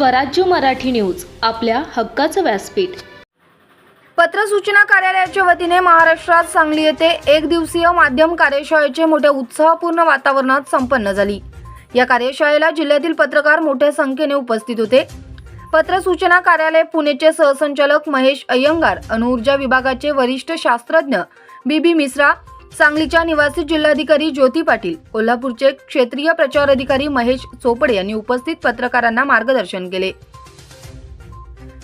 स्वराज्य मराठी न्यूज आपल्या हक्काचं व्यासपीठ. पत्र सूचना कार्यालयाच्या वतीने महाराष्ट्रात सांगली येथे एक दिवसीय माध्यम कार्यशाळेचे मोठ्या उत्साहपूर्ण वातावरणात संपन्न झाली. या कार्यशाळेला जिल्ह्यातील पत्रकार मोठ्या संख्येने उपस्थित होते. पत्र सूचना कार्यालय पुणेचे सहसंचालक महेश अय्यंगार अणुऊर्जा विभागाचे वरिष्ठ शास्त्रज्ञ बी बी मिश्रा सांगलीच्या निवासी जिल्हाधिकारी ज्योती पाटील कोल्हापूरचे क्षेत्रीय प्रचार अधिकारी महेश चोपडे यांनी उपस्थित पत्रकारांना मार्गदर्शन केले.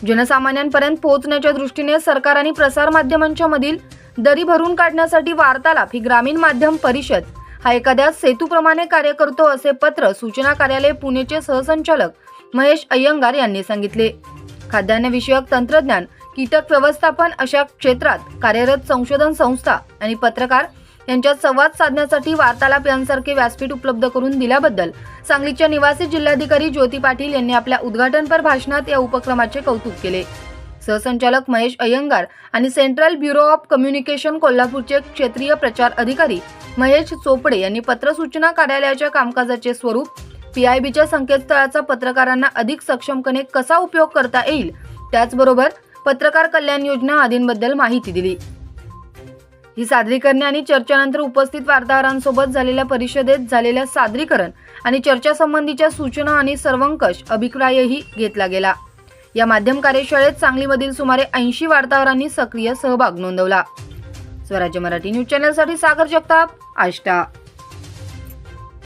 जनसामान्यांपर्यंत पोहोचण्याच्या दृष्टीने सरकार आणि प्रसारमाध्यमांच्या मधील दरी भरून काढण्यासाठी वार्तालाप ही ग्रामीण माध्यम परिषद हा एखाद्या सेतूप्रमाणे कार्य करतो असे पत्र सूचना कार्यालय पुणेचे सहसंचालक महेश अय्यंगार यांनी सांगितले. खाद्यान्नविषयक तंत्रज्ञान कीटक व्यवस्थापन अशा क्षेत्रात कार्यरत संशोधन संस्था आणि पत्रकार यांच्यात संवाद साधण्यासाठी वार्तालाप यांसारखे व्यासपीठ उपलब्ध करून दिल्याबद्दल सांगलीच्या निवासी जिल्हाधिकारी ज्योती पाटील यांनी आपल्या उद्घाटनपर भाषणात या उपक्रमाचे कौतुक केले. सहसंचालक महेश अय्यंगार आणि सेंट्रल ब्युरो ऑफ कम्युनिकेशन कोल्हापूरचे क्षेत्रीय प्रचार अधिकारी महेश चोपडे यांनी पत्रसूचना कार्यालयाच्या कामकाजाचे स्वरूप पीआयबीच्या संकेतस्थळाचा पत्रकारांना अधिक सक्षमपणे कसा उपयोग करता येईल त्याचबरोबर पत्रकार कल्याण योजना आदींबद्दल माहिती दिली. ही सादरीकरणे आणि चर्चेनंतर उपस्थित वार्ताहरांसोबत झालेल्या परिषदेत झालेल्या सादरीकरण आणि चर्चासंबंधीच्या सूचना आणि सर्वंकष अभिप्रायही घेतला गेला. या माध्यम कार्यशाळेत सांगलीमधील सुमारे ऐंशी वार्ताहरांनी सक्रिय सहभाग नोंदवला. स्वराज्य मराठी न्यूज चॅनलसाठी सागर जगताप आष्टा.